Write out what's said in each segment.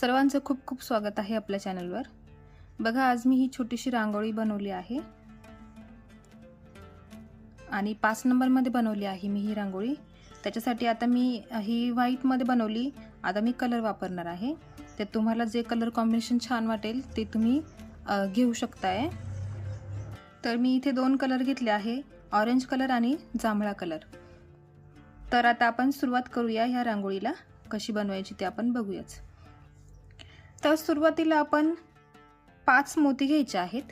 सर्वांचं खूप खूप स्वागत आहे आपल्या चॅनलवर. बघा आज मी ही छोटीशी रांगोळी बनवली आहे. आणि पाच नंबरमध्ये बनवली आहे मी ही रांगोळी. त्याच्यासाठी आता मी ही व्हाईटमध्ये बनवली. आता मी कलर वापरणार आहे. तर तुम्हाला जे कलर कॉम्बिनेशन छान वाटेल ते तुम्ही घेऊ शकताय. तर मी इथे दोन कलर घेतले आहे. ऑरेंज कलर आणि जांभळा कलर. तर आता आपण सुरुवात करूया ह्या रांगोळीला. कशी बनवायची ते आपण बघूयाच. तर सुरुवातीला आपण पाच मोती घ्यायचे आहेत.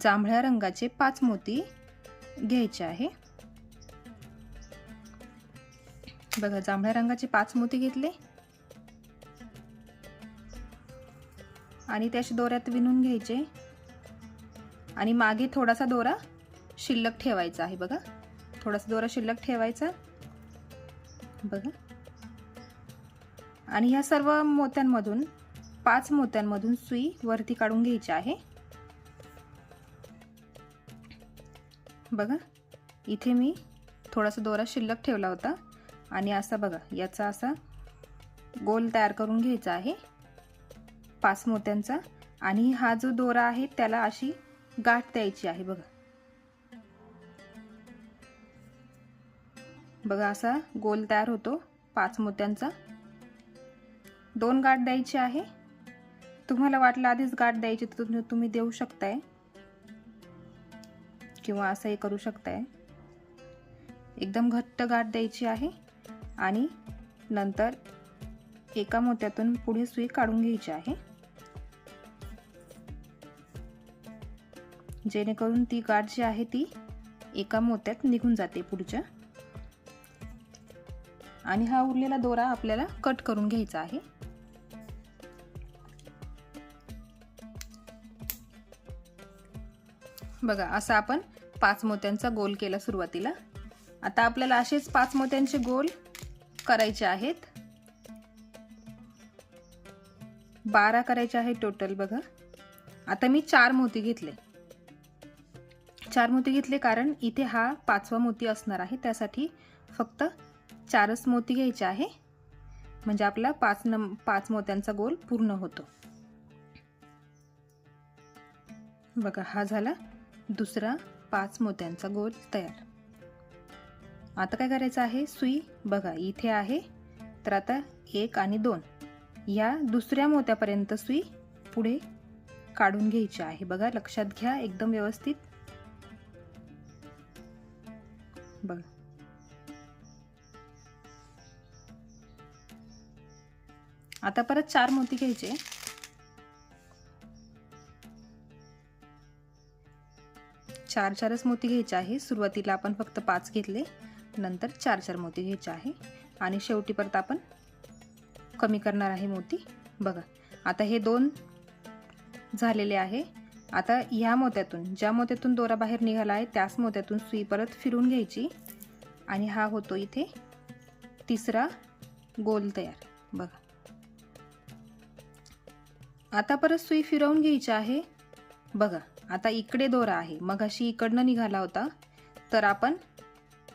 जांभळ्या रंगाचे पाच मोती घ्यायचे आहे. बघा जांभळ्या रंगाचे पाच मोती घेतले. आणि त्याशी दोऱ्यात विणून घ्यायचे. आणि मागे थोडासा दोरा शिल्लक ठेवायचा आहे बघा. थोडासा दोरा शिल्लक ठेवायचा. बघा. आणि ह्या सर्व मोत्यांमधून पाच मोत्यांमधून सुई वरती काढून घ्यायची आहे. बघा इथे मी थोडासा दोरा शिल्लक ठेवला होता आणि असा बघा याचा असा गोल तयार करून घ्यायचा आहे. पाच मोत्यांचा आणि हा जो दोरा आहे त्याला अशी गाठ द्यायची आहे बघा. बघा असा गोल तयार होतो पाच मोत्यांचा. दोन गाठ द्यायची आहे. तुम्हाला वाटलं आधीच गाठ द्यायची तर तुम्ही देऊ शकताय. किंवा असंही करू शकताय. एकदम घट्ट गाठ द्यायची आहे आणि नंतर एका मोत्यातून पुढे सुई काढून घ्यायची आहे. जेणेकरून ती गाठ जी आहे ती एका मोत्यात निघून जाते पुढच्या. आणि हा उरलेला दोरा आपल्याला कट करून घ्यायचा आहे. बघा असा आपण पाच मोत्यांचा गोल केला सुरुवातीला. आता आपल्याला असेच पाच मोत्यांचे गोल करायचे आहेत. बारा करायचे आहे टोटल बघा. आता मी चार मोती घेतले. चार मोती घेतले कारण इथे हा पाचवा मोती असणार आहे. त्यासाठी फक्त चारच मोती घ्यायचे आहे. म्हणजे आपला पाच नम पाच मोत्यांचा गोल पूर्ण होतो. बघा हा झाला. दुसरा पाच मोत्यांचा गोल तयार. आता काय करायचं आहे? सुई बघा इथे आहे. तर आता एक आणि दोन. या दुसऱ्या मोत्यापर्यंत सुई पुढे काढून घ्यायची आहे. बघा लक्षात घ्या एकदम व्यवस्थित. बघा. आता परत चार मोती घ्यायचे. चार चारच मोती घ्यायचे आहे. सुरुवातीला आपण फक्त पाच घेतले नंतर चार चार मोती घ्यायचे आहे. आणि शेवटी परत आपण कमी करणार आहे मोती. बघा आता हे दोन झालेले आहे. आता ह्या मोत्यातून ज्या मोत्यातून दोरा बाहेर निघाला आहे त्याच मोत्यातून सुई परत फिरून घ्यायची. आणि हा होतो इथे तिसरा गोल तयार. बघा. आता परत सुई फिरवून घ्यायची आहे. बघा आता इकडे दोरा आहे. मग अशी इकडनं निघाला होता. तर आपण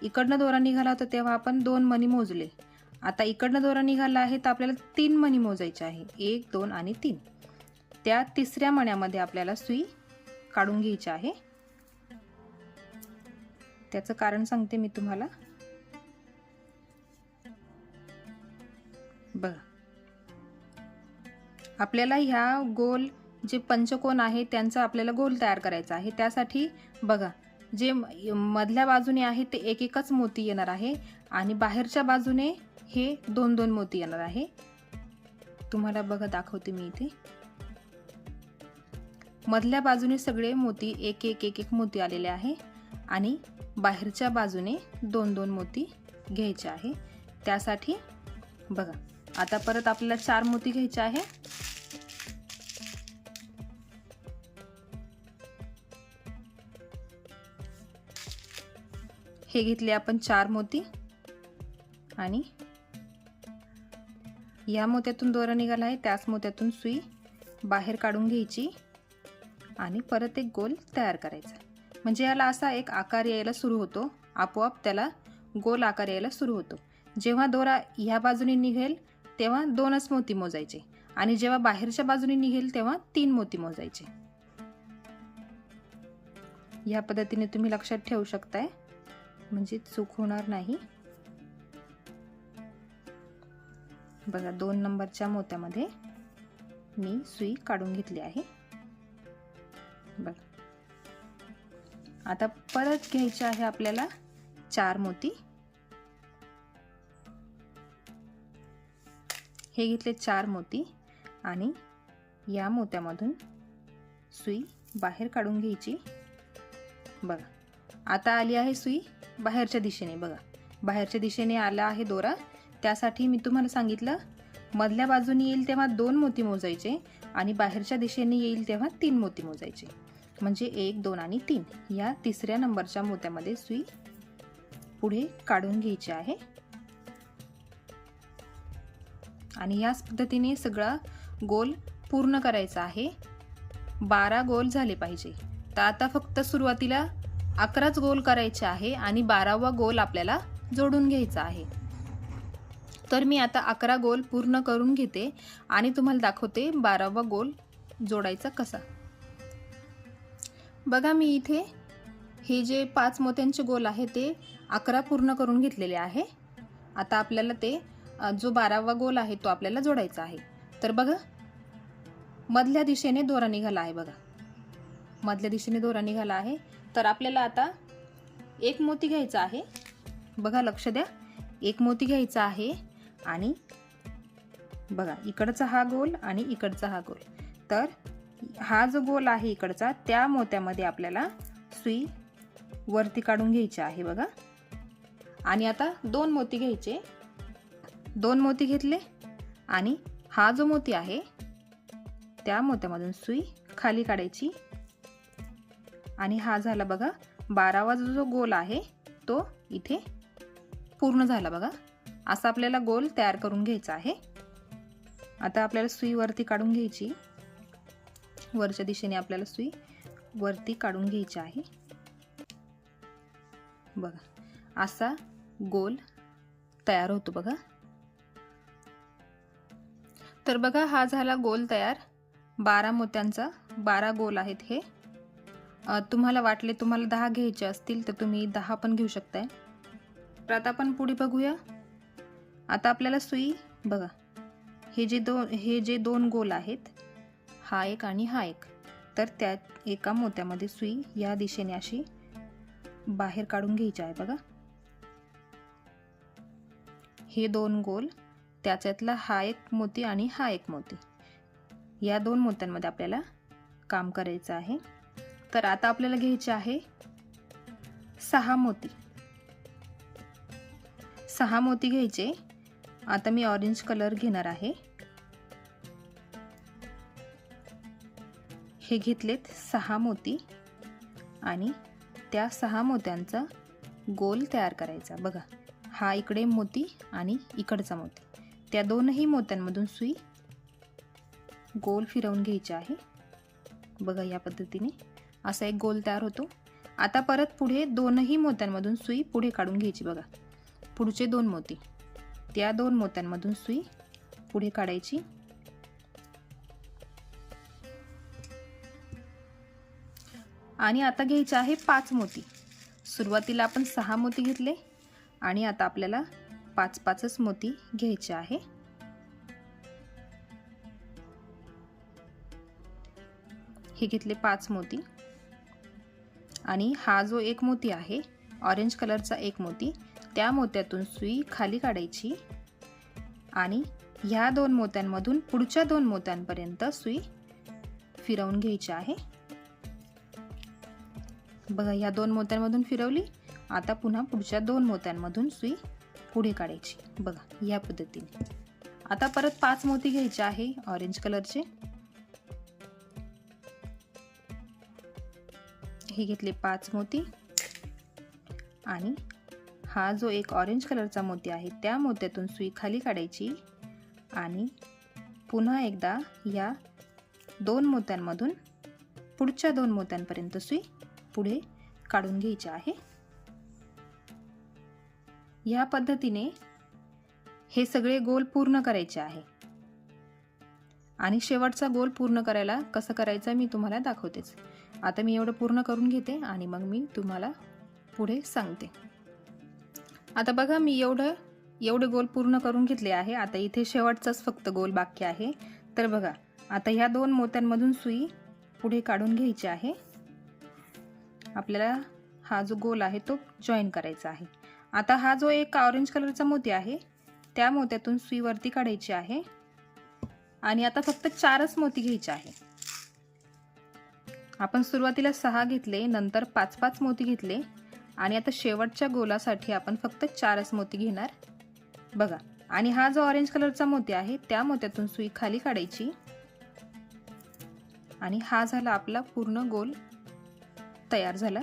इकडनं दोरा निघाला होता तेव्हा आपण दोन मणी मोजले. आता इकडनं दोरा निघाला आहे तर आपल्याला तीन मणी मोजायचे आहे. एक दोन आणि तीन. त्या तिसऱ्या मण्यामध्ये आपल्याला सुई काढून घ्यायची आहे. त्याचं कारण सांगते मी तुम्हाला. बघा. आपल्याला ह्या गोल जे पंचकोन आहे त्यांचा आपल्याला गोल तयार करायचा आहे. त्यासाठी बघा जे मधल्या बाजूने आहे ते एक एकच मोती येणार आहे आणि बाहेरच्या बाजूने हे दोन दोन मोती येणार आहे. तुम्हाला बघा दाखवते मी इथे. मधल्या बाजूने सगळे मोती एक एक एक एक मोती आलेले आहे आणि बाहेरच्या बाजूने दोन दोन मोती घ्यायचे आहे. त्यासाठी बघा आता परत आपल्याला चार मोती घ्यायचे आहे. हे घेतले आपण चार मोती. आणि या मोत्यातून दोरा निघाला आहे. त्याच मोत्यातून सुई बाहेर काढून घ्यायची. आणि परत एक गोल तयार करायचा. म्हणजे याला असा एक आकार यायला सुरू होतो. आपोआप त्याला गोल आकार यायला सुरू होतो. जेव्हा दोरा ह्या बाजूने निघेल तेव्हा दोनच मोती मोजायचे. आणि जेव्हा बाहेरच्या बाजूने निघेल तेव्हा तीन मोती मोजायचे. या पद्धतीने तुम्ही लक्षात ठेवू शकताय. म्हणजे चूक होणार नाही. बघा दोन नंबरच्या मोत्यामध्ये मी सुई काढून घेतली आहे. बघा. आता परत घ्यायचे आहे आपल्याला चार मोती. हे घेतले चार मोती आणि या मोत्यामधून सुई बाहेर काढून घ्यायची. बघा. आता आली आहे सुई. बाहेरच्या दिशेने बघा. बाहेरच्या दिशेने आला आहे दोरा. त्यासाठी मी तुम्हाला सांगितलं मधल्या बाजूने येईल तेव्हा दोन मोती मोजायचे आणि बाहेरच्या दिशेने येईल तेव्हा तीन मोती मोजायचे. म्हणजे एक दोन आणि तीन. या तिसऱ्या नंबरच्या मोत्यामध्ये सुई पुढे काढून घ्यायची आहे. आणि याच पद्धतीने सगळा गोल पूर्ण करायचा आहे. बारा गोल झाले पाहिजे. तर आता फक्त सुरुवातीला अकराच गोल करायचे आहे आणि बारावा गोल आपल्याला जोडून घ्यायचा आहे. तर मी आता अकरा गोल पूर्ण करून घेते आणि तुम्हाला दाखवते बारावा गोल जोडायचा कसा. बघा मी इथे हे जे पाच मोत्यांचे गोल आहे ते अकरा पूर्ण करून घेतलेले आहे. आता आपल्याला ते जो बारावा गोल आहे तो आपल्याला जोडायचा आहे. तर बघा मधल्या दिशेने दोरा निघाला आहे बघा. मधल्या दिशेने दोरा निघाला आहे. तर आपल्याला आता एक मोती घ्यायचा आहे. बघा लक्ष द्या. एक मोती घ्यायचा आहे आणि बघा इकडचा हा गोल आणि इकडचा हा गोल. तर हा जो गोल आहे इकडचा त्या मोत्यामध्ये आपल्याला सुई वरती काढून घ्यायची आहे बघा. आणि आता दोन मोती घ्यायचे. दोन मोती घेतले आणि हा जो मोती आहे त्या मोत्यामधून सुई खाली काढायची. आणि हा झाला बघा बारावा जो गोल आहे तो इथे पूर्ण झाला बघा. असा आपल्याला गोल तयार करून घ्यायचा आहे. आता आपल्याला सुई वरती काढून घ्यायची. वरच्या दिशेने आपल्याला सुई वरती काढून घ्यायची आहे. बघा असा गोल तयार होतो बघा. तर बघा हा झाला गोल तयार. बारा मोत्यांचा बारा गोल आहेत हे. तुम्हाला वाटले तुम्हाला दहा घ्यायचे असतील तर तुम्ही दहा पण घेऊ शकताय. तर आता आपण पुढे बघूया. आता आपल्याला सुई बघा. हे जे दो हे जे दोन गोल आहेत हा एक आणि हा एक. तर त्या एका मोत्यामध्ये सुई या दिशेने अशी बाहेर काढून घ्यायची आहे बघा. हे दोन गोल त्याच्यातला हा एक मोती आणि हा एक मोती. या दोन मोत्यांमध्ये आपल्याला काम करायचं आहे. तर आता आपल्याला घ्यायचे आहे सहा मोती. सहा मोती घ्यायचे. आता मी ऑरेंज कलर घेणार आहे. हे घेतलेत सहा मोती आणि त्या सहा मोत्यांचा गोल तयार करायचा. बघा हा इकडे मोती आणि इकडचा मोती. त्या दोनही मोत्यांमधून सुई गोल फिरवून घ्यायची आहे. बघा या पद्धतीने. असा एक गोल तयार होतो. आता परत पुढे दोनही मोत्यांमधून सुई पुढे काढून घ्यायची बघा. पुढचे दोन मोती. त्या दोन मोत्यांमधून सुई पुढे काढायची. आणि आता घ्यायचे आहे पाच मोती. सुरुवातीला आपण सहा मोती घेतले आणि आता आपल्याला पाच पाचच मोती घ्यायचे आहे. हे घेतले पाच मोती. आणि हा जो एक मोती आहे ऑरेंज कलरचा एक मोती त्या मोत्यातून सुई खाली काढायची आणि ह्या दोन मोत्यांमधून पुढच्या दोन मोत्यांपर्यंत सुई फिरवून घ्यायची आहे. बघा ह्या दोन मोत्यांमधून फिरवली आता पुन्हा पुढच्या दोन मोत्यांमधून सुई पुढे काढायची. बघा या पद्धतीने. आता परत पाच मोती घ्यायचे आहे ऑरेंज कलरचे हे घेतले पाच मोती. आणि हा जो एक ऑरेंज कलरचा मोती आहे त्या मोत्यातून सुई खाली काढायची. आणि पुन्हा एकदा या दोन मोत्यांमधून पुढच्या दोन मोत्यांपर्यंत सुई पुढे काढून घ्यायची आहे. या पद्धतीने हे सगळे गोल पूर्ण करायचे आहे. आणि शेवटचा गोल पूर्ण करायला कसं करायचं मी तुम्हाला दाखवतेच. आता मी एवढं पूर्ण करून घेते आणि मग मी तुम्हाला पुढे सांगते. आता बघा मी एवढं एवढे गोल पूर्ण करून घेतले आहे. आता इथे शेवटचाच फक्त गोल बाकी आहे. तर बघा आता ह्या दोन मोत्यांमधून सुई पुढे काढून घ्यायची आहे. आपल्याला हा जो गोल आहे तो जॉईन करायचा आहे. आता हा जो एक ऑरेंज कलरचा मोती आहे त्या मोत्यातून सुई वरती काढायची आहे. आणि आता फक्त चारच मोती घ्यायचे आहे. आपण सुरुवातीला सहा घेतले नंतर पाच पाच मोती घेतले आणि आता शेवटच्या गोलासाठी आपण फक्त चारच मोती घेणार. बघा आणि हा जो ऑरेंज कलरचा मोती आहे त्या मोत्यातून सुई खाली काढायची. आणि हा झाला आपला पूर्ण गोल तयार झाला.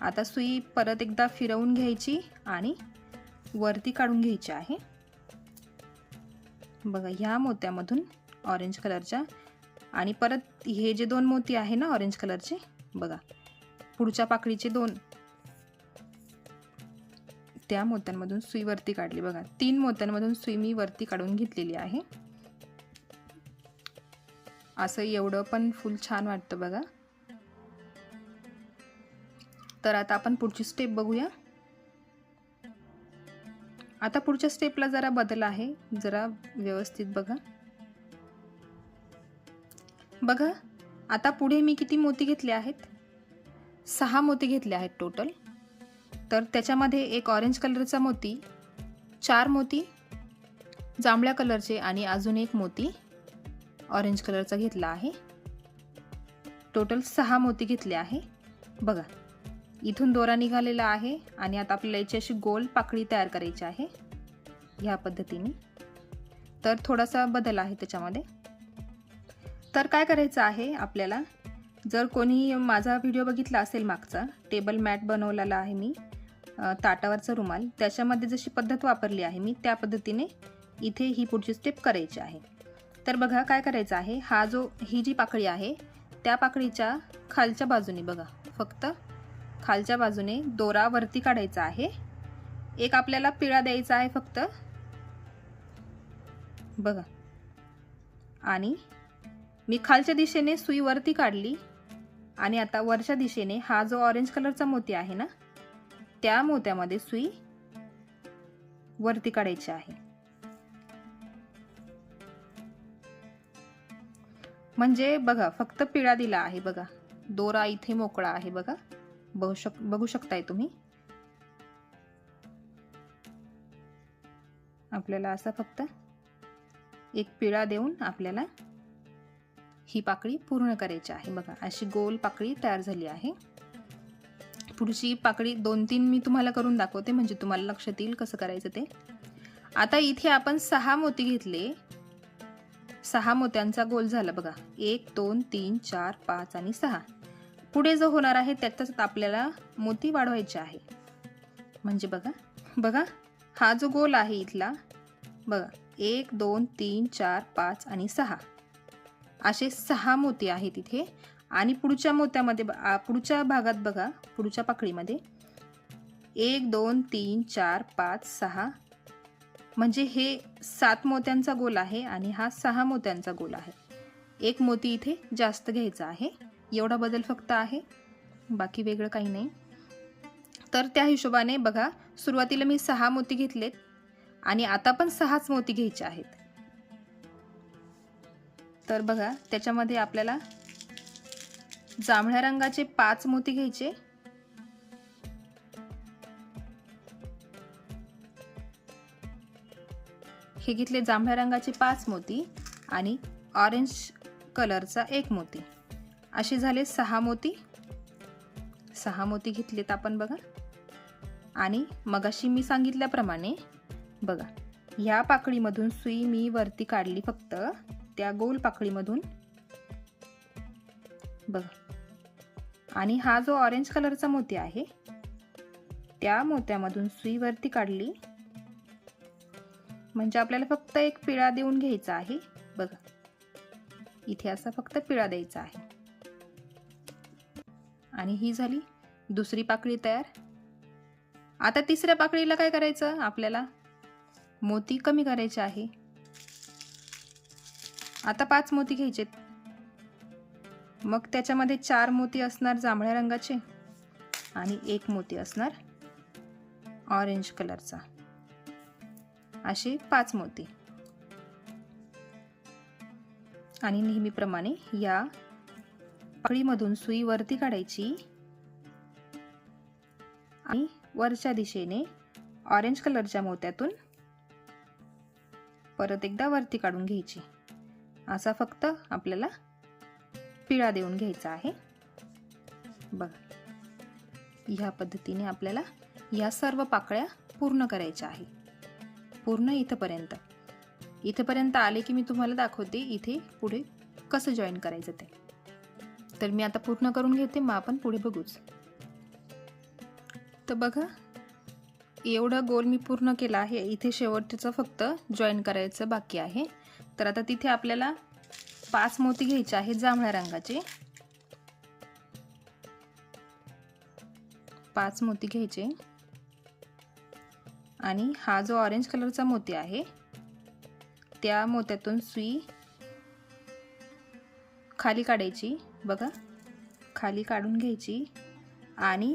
आता सुई परत एकदा फिरवून घ्यायची आणि वरती काढून घ्यायची आहे. बघा ह्या मोत्यामधून ऑरेंज कलरच्या आणि परत हे जे दोन मोती आहे ना ऑरेंज कलरचे बघा. पुढच्या पाकळीचे दोन. त्या मोत्यांमधून सुई वरती काढली. बघा तीन मोत्यांमधून सुई मी वरती काढून घेतलेली आहे. असं एवढं पण फुल छान वाटतं बघा. तर आता आपण पुढची स्टेप बघूया. आता पुढच्या स्टेपला जरा बदल आहे. जरा व्यवस्थित बघा. बघा आता पुढे मी किती मोती घेतले आहेत? सहा मोती घेतले आहेत टोटल तर त्याच्यामध्ये एक ऑरेंज कलरचा मोती चार मोती जांभळ्या कलरचे आणि अजून एक मोती ऑरेंज कलरचा घेतला आहे. टोटल सहा मोती घेतले आहे. बघा इथून दोरा निघालेला आहे आणि आता आपल्याला याची अशी गोल पाकळी तयार करायची आहे. ह्या पद्धतीने. तर थोडासा बदल आहे त्याच्यामध्ये. तर काय करायचं आहे आपल्याला? जर कोणी माझा व्हिडिओ बघितला असेल मागचा टेबल मॅट बनवलेला आहे मी ताटावरचा रुमाल त्याच्यामध्ये जशी पद्धत वापरली आहे मी त्या पद्धतीने इथे ही पुढची स्टेप करायची आहे. तर बघा काय करायचं आहे हा जो ही जी पाकळी आहे त्या पाकळीच्या खालच्या बाजूने बघा फक्त खालच्या बाजूने दोरा वरती काढायचा आहे. एक आपल्याला पिळा द्यायचा आहे फक्त. बघा. आणि मी खालच्या दिशेने सुई वरती काढली आणि आता वरच्या दिशेने हा जो ऑरेंज कलरचा मोती आहे ना त्या मोत्यामध्ये सुई वरती काढायची आहे. म्हणजे बघा फक्त पिळा दिला आहे बघा. दोरा इथे मोकळा आहे बघा. बघू शक बघू शकताय तुम्ही? आपल्याला असा फक्त एक पिळा देऊन आपल्याला ही पाकळी पूर्ण करायची आहे. बघा अशी गोल पाकळी तयार झाली आहे. पुढची पाकळी दोन तीन मी तुम्हाला करून दाखवते म्हणजे तुम्हाला लक्षात येईल कसं करायचं ते. आता इथे आपण सहा मोती घेतले. सहा मोत्यांचा गोल झाला बघा. एक दोन तीन चार पाच आणि सहा. पुढे जो होणार आहे त्याच्यात आपल्याला मोती वाढवायचे आहे. म्हणजे बघा बघा हा जो गोल आहे इथला बघा. एक दोन तीन चार पाच आणि सहा. असे सहा मोती आहेत इथे. आणि पुढच्या मोत्यामध्ये पुढच्या भागात बघा पुढच्या पाकळीमध्ये. एक दोन तीन चार पाच सहा. म्हणजे हे सात मोत्यांचा गोल आहे आणि हा सहा मोत्यांचा गोल आहे. एक मोती इथे जास्त घ्यायचा आहे. एवढा बदल फक्त आहे. बाकी वेगळं काही नाही. तर त्या हिशोबाने बघा सुरुवातीला मी सहा मोती घेतलेत. आणि आता पण सहाच मोती घ्यायचे आहेत. तर बघा त्याच्यामध्ये आपल्याला जांभळ्या रंगाचे पाच मोती घ्यायचे. हे घेतले जांभळ्या रंगाचे पाच मोती आणि ऑरेंज कलरचा एक मोती. असे झाले सहा मोती. सहा मोती घेतलेत आपण बघा. आणि मगाशी मी सांगितल्याप्रमाणे बघा ह्या पाकळीमधून सुई मी वरती काढली फक्त. त्या गोल पाकळीमधून बघा. आणि हा जो ऑरेंज कलरचा मोती आहे त्या मोत्यामधून सुई वरती काढली. म्हणजे आपल्याला फक्त एक पिळा देऊन घ्यायचा आहे. बघा. इथे असा फक्त पिळा द्यायचा आहे. आणि ही झाली दुसरी पाकळी तयार. आता तिसऱ्या पाकळीला काय करायचं? आपल्याला मोती कमी करायचे आहे. आता पाच मोती घ्यायचे मग त्याच्यामध्ये चार मोती असणार जांभळ्या रंगाचे आणि एक मोती असणार ऑरेंज कलरचा. असे पाच मोती. आणि नेहमीप्रमाणे या पाकळीमधून सुई वरती काढायची आणि वरच्या दिशेने ऑरेंज कलरच्या मोत्यातून परत एकदा वरती काढून घ्यायची. असा फक्त आपल्याला पिळा देऊन घ्यायचा आहे. बघा. ह्या पद्धतीने आपल्याला या सर्व पाकळ्या पूर्ण करायच्या आहे. पूर्ण इथंपर्यंत. इथंपर्यंत आले की मी तुम्हाला दाखवते इथे पुढे कसं जॉईन करायचं ते. तर मी आता पूर्ण करून घेते मग आपण पुढे बघूच. तर बघा एवढं गोल मी पूर्ण केलं आहे. इथे शेवटचं फक्त जॉईन करायचं बाकी आहे. तर आता तिथे आपल्याला पाच मोती घ्यायचे आहेत जांभळ्या रंगाचे. पाच मोती घ्यायचे. आणि हा जो ऑरेंज कलरचा मोती आहे त्या मोत्यातून सुई खाली काढायची. बघा खाली काढून घ्यायची. आणि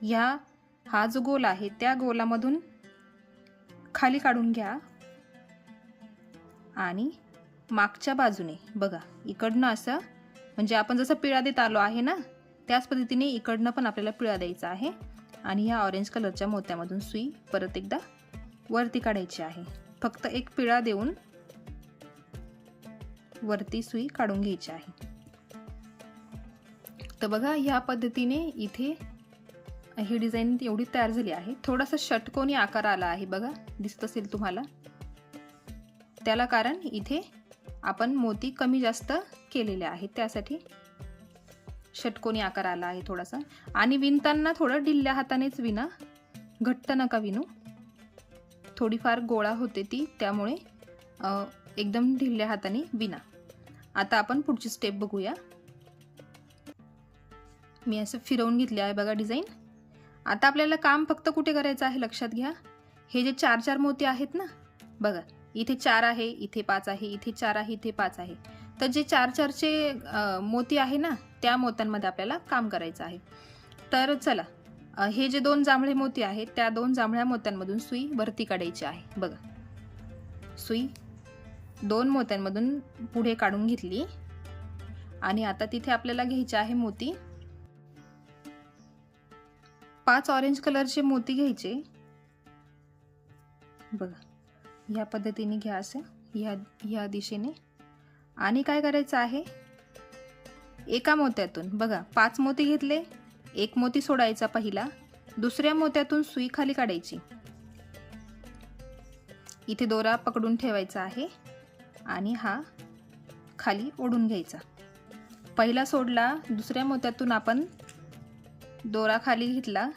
ह्या हा जो गोल आहे त्या गोलामधून खाली काढून घ्या. आणि मागच्या बाजूने बघा इकडनं असं म्हणजे आपण जसं पिळा देत आलो आहे ना त्याच पद्धतीने इकडनं पण आपल्याला पिळा द्यायचा आहे. आणि ह्या ऑरेंज कलरच्या मोत्यामधून सुई परत एकदा वरती काढायची आहे. फक्त एक पिळा देऊन वरती सुई काढून घ्यायची आहे. तर बघा ह्या पद्धतीने इथे ही डिझाईन एवढी तयार झाली आहे. थोडासा षटकोनी आकार आला आहे बघा दिसत असेल तुम्हाला. त्याला कारण इथे आपण मोती कमी जास्त केलेले आहेत. त्यासाठी षटकोनी आकार आला आहे थोडासा. आणि विणताना थोडं ढिल्ल्या हातानेच विना घट्ट नका विणू. थोडीफार गोळा होते ती त्यामुळे एकदम ढिल्ल्या हाताने विना आता आपण पुढची स्टेप बघूया. मी असं फिरवून घेतले आहे बघा डिझाईन आता आपल्याला काम फक्त कुठे करायचं आहे लक्षात घ्या. हे जे चार चार मोती आहेत ना बघा. इथे चार आहे इथे पाच आहे इथे चार आहे इथे पाच आहे. तर जे चार चारचे मोती आहे ना त्या मोत्यांमध्ये आपल्याला काम करायचं आहे. तर चला हे जे दोन जांभळे मोती आहेत त्या दोन जांभळ्या मोत्यांमधून सुई वरती काढायची आहे. बघा. सुई दोन मोत्यांमधून पुढे काढून घेतली. आणि आता तिथे आपल्याला घ्यायचे आहे मोती. पाच ऑरेंज कलरचे मोती घ्यायचे. बघा. ह्या पद्धतीने घ्या असं ह्या ह्या दिशेने. आणि काय करायचं आहे? एका मोत्यातून बघा पाच मोती घेतले एक मोती सोडायचा पहिला दुसऱ्या मोत्यातून सुई खाली काढायची. इथे दोरा पकडून ठेवायचा आहे आणि हा खाली ओढून घ्यायचा. पहिला सोडला दुसऱ्या मोत्यातून आपण दोरा खाली घेतला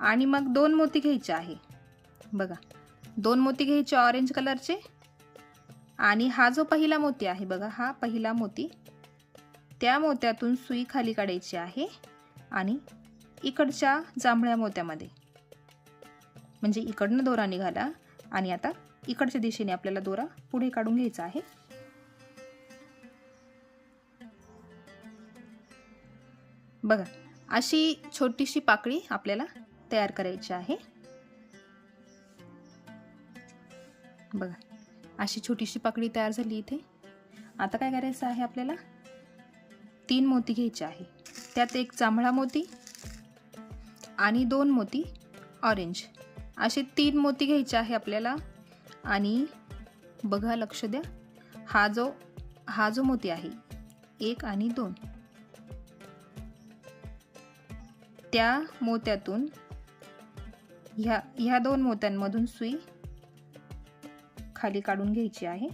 आणि मग दोन मोती घ्यायचे आहे. बघा दोन मोती घ्यायचे ऑरेंज कलरचे आणि हा जो पहिला मोती आहे बघा हा पहिला मोती त्या मोत्यातून सुई खाली काढायची आहे आणि इकडच्या जांभळ्या मोत्यामध्ये. म्हणजे इकडनं दोरा निघाला आणि आता इकडच्या दिशेने आपल्याला दोरा पुढे काढून घ्यायचा आहे. बघा अशी छोटीशी पाकळी आपल्याला तयार करायची आहे. बघा अशी छोटीशी पाकळी तयार झाली इथे. आता काय करायचं आहे आपल्याला? तीन मोती घ्यायचे आहे. त्यात एक जांभळा मोती आणि दोन मोती ऑरेंज. असे तीन मोती घ्यायचे आहे आपल्याला. आणि बघा लक्ष द्या. हा जो हा जो मोती आहे एक आणि दोन. त्या मोत्यातून ह्या ह्या दोन मोत्यांमधून सुई खाली काढून घ्यायची आहे.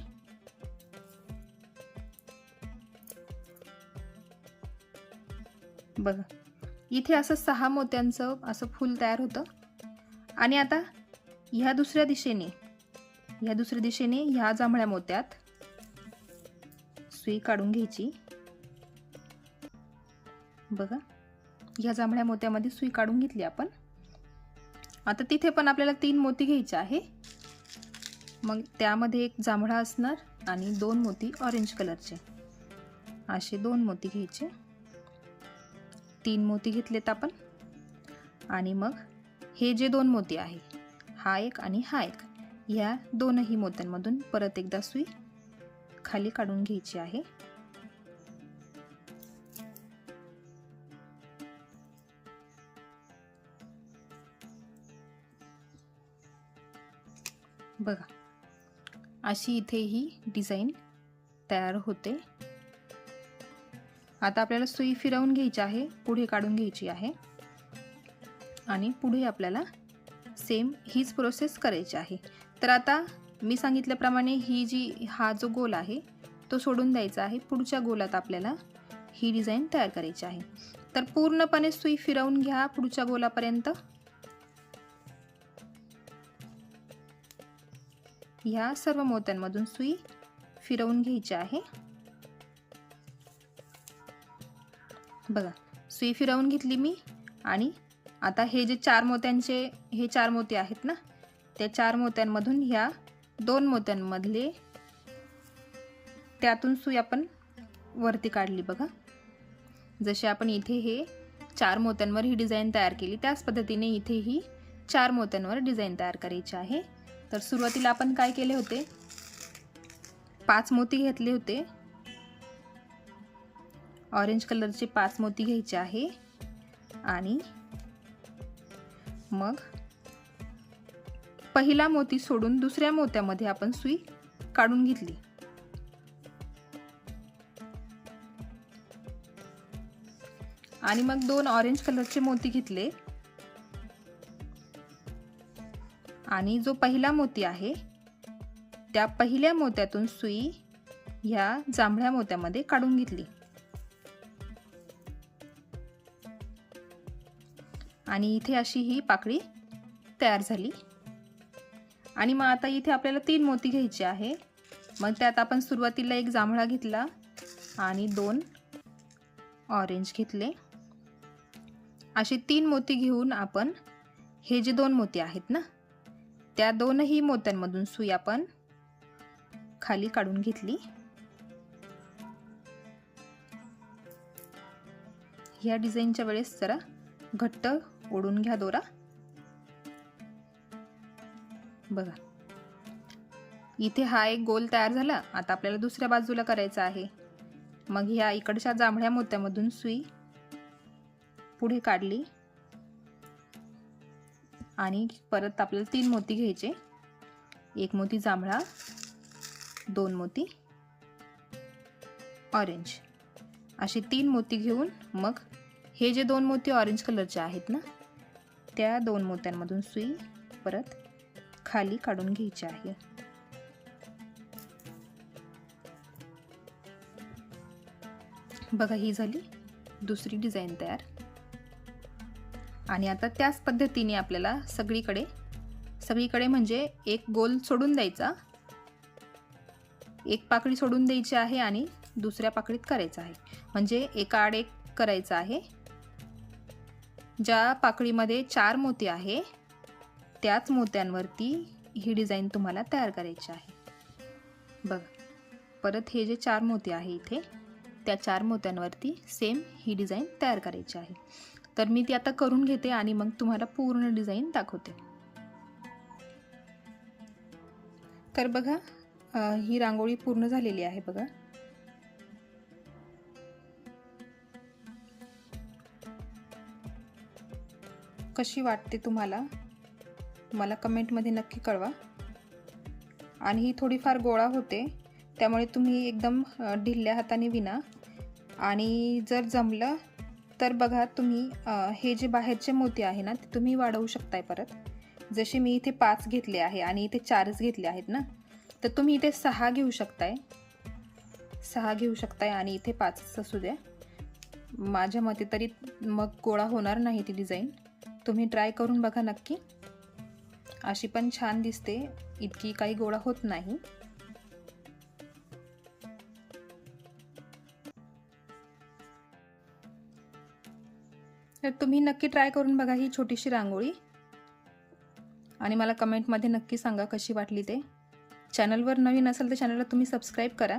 बघा इथे असं सहा मोत्यांचं असं फूल तयार होतं. आणि आता ह्या दुसऱ्या दिशेने ह्या दुसऱ्या दिशेने ह्या जांभळ्या मोत्यात सुई काढून घ्यायची. बघा ह्या जांभळ्या मोत्यामध्ये सुई काढून घेतली आपण. आता तिथे पण आपल्याला तीन मोती घ्यायचे आहे. मग त्यामध्ये एक जांभळा असणार आणि दोन मोती ऑरेंज कलरचे असे दोन मोती घ्यायचे. तीन मोती घेतलेत आपण. आणि मग हे जे दोन मोती आहे हा एक आणि हा एक ह्या दोनही मोत्यांमधून परत एकदा सुई खाली काढून घ्यायची आहे. बघा अशी इथे ही डिझाईन तयार होते. आता आपल्याला सुई फिरवून घ्यायची आहे पुढे काढून घ्यायची आहे. आणि पुढे आपल्याला सेम हीच प्रोसेस करायची आहे. तर आता मी सांगितल्याप्रमाणे ही जी हा जो गोल आहे तो सोडून द्यायचा आहे. पुढच्या गोलात आपल्याला ही डिझाईन तयार करायची आहे. तर पूर्णपणे सुई फिरवून घ्या पुढच्या गोलापर्यंत. ह्या सर्व मोत्यांमधून सुई फिरवून घ्यायची आहे. बघा सुई फिरवून घेतली मी आणि आता हे जे चार मोत्यांचे हे चार मोती आहेत ना त्या चार मोत्यांमधून ह्या दोन मोत्यांमधले त्यातून सुई आपण वरती काढली बघा. जसे आपण इथे हे चार मोत्यांवर ही डिझाईन तयार केली त्याच पद्धतीने इथे ही चार मोत्यांवर डिझाईन तयार करायची आहे. तर सुरुवातीला आपण काय केले होते? पाच मोती घेतले होते. ऑरेंज कलरचे पाच मोती घ्यायचे आहे. आणि मग पहिला मोती सोडून दुसऱ्या मोत्यामध्ये आपण सुई काढून घेतली. आणि मग दोन ऑरेंज कलरचे मोती घेतले. आणि जो पहिला मोती आहे त्या पहिल्या मोत्यातून सुई ह्या जांभळ्या मोत्यामध्ये काढून घेतली. आणि इथे अशी ही पाकळी तयार झाली. आणि मग आता इथे आपल्याला तीन मोती घ्यायचे आहे. मग त्यात आपण सुरुवातीला एक जांभळा घेतला आणि दोन ऑरेंज घेतले. असे तीन मोती घेऊन आपण हे जे दोन मोती आहेत ना त्या दोनही मोत्यांमधून सुई आपण खाली काढून घेतली. ह्या डिझाईनच्या वेळेस जरा घट्ट ओढून घ्या दोरा. बघा. इथे हा एक गोल तयार झाला. आता आपल्याला दुसऱ्या बाजूला करायचा आहे. मग ह्या इकडच्या जांभळ्या मोत्यामधून सुई पुढे काढली. आणि परत आपल्याला तीन मोती घ्यायचे. एक मोती जांभळा दोन मोती ऑरेंज असे तीन मोती घेऊन मग हे जे दोन मोती ऑरेंज कलरचे आहेत ना त्या दोन मोत्यांमधून सुई परत खाली काढून घ्यायची आहे. बघा ही झाली दुसरी डिझाईन तयार. आणि आता त्याच पद्धतीने आपल्याला सगळीकडे सगळीकडे म्हणजे एक गोल सोडून द्यायचा. एक पाकळी सोडून द्यायची आहे आणि दुसऱ्या पाकळीत करायचं आहे. म्हणजे एका आड एक करायचं आहे. ज्या पाकळीमध्ये चार मोती आहे त्याच मोत्यांवरती ही डिझाईन तुम्हाला तयार करायची आहे. बघ परत हे जे चार मोती आहे इथे त्या चार मोत्यांवरती सेम ही डिझाईन तयार करायची आहे. तर मी ती आता करून घेते आणि मग तुम्हाला पूर्ण डिझाईन दाखवते. तर बघा ही रांगोळी पूर्ण झालेली आहे बघा. कशी वाटते तुम्हाला? मला कमेंटमध्ये नक्की कळवा. आणि ही थोडीफार गोळा होते त्यामुळे तुम्ही एकदम ढिल्ल्या हाताने विना. आणि जर जमलं तर बघा तुम्ही हे जे बाहेरचे मोती आहे ना ते तुम्ही वाढवू शकताय परत. जसे मी इथे पाच घेतले आहे आणि इथे चारच घेतले आहेत ना तर तुम्ही इथे सहा घेऊ शकताय. सहा घेऊ शकताय आणि इथे पाचच असू द्या. माझ्या मते तरी मग गोळा होणार नाही ती डिझाईन. तुम्ही ट्राय करून बघा नक्की. अशी पण छान दिसते इतकी काही गोळा होत नाही. तर तुम्ही नक्की ट्राय करून बघा ही छोटीशी रांगोळी. आणि मला कमेंटमध्ये नक्की सांगा कशी वाटली ते. चॅनलवर नवीन असेल तर चॅनलला तुम्ही सबस्क्राईब करा.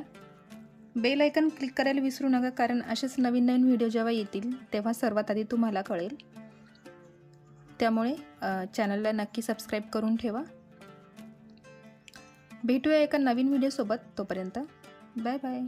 बेल ऐकन क्लिक करायला विसरू नका कारण असेच नवीन नवीन व्हिडिओ जेव्हा येतील तेव्हा सर्वात आधी तुम्हाला कळेल. त्यामुळे चॅनलला नक्की सबस्क्राईब करून ठेवा. भेटूया एका नवीन व्हिडिओसोबत तोपर्यंत. Bye bye.